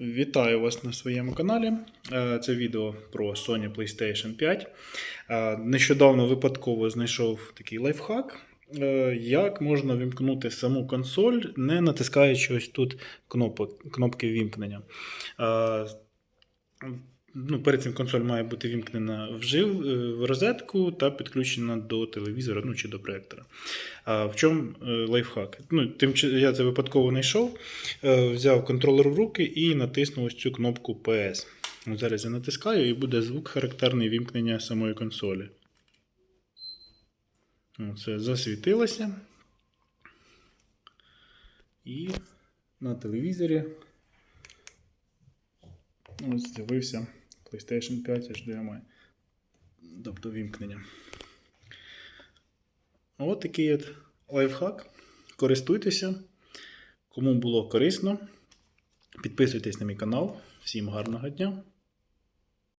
Вітаю вас на своєму каналі. Е, Це відео про Sony PlayStation 5. Е, Нещодавно випадково знайшов такий лайфхак, е, як можна вімкнути саму консоль, не натискаючи ось тут кнопок, кнопки вімкнення. Ну, перед цим консоль має бути вімкнена в, жив, е, в розетку та підключена до телевізора ну, чи до проєктора. А в чому е, лайфхак? Ну, тим, я це випадково знайшов, е, взяв контролер в руки і натиснув ось цю кнопку PS. От Зараз я натискаю і буде звук характерний вімкнення самої консолі. Це засвітилося. І на телевізорі ось з'явився PlayStation 5 HDMI. Тобто вімкнення. От такий от лайфхак. Користуйтеся. Кому було корисно, підписуйтесь на мій канал. Всім гарного дня!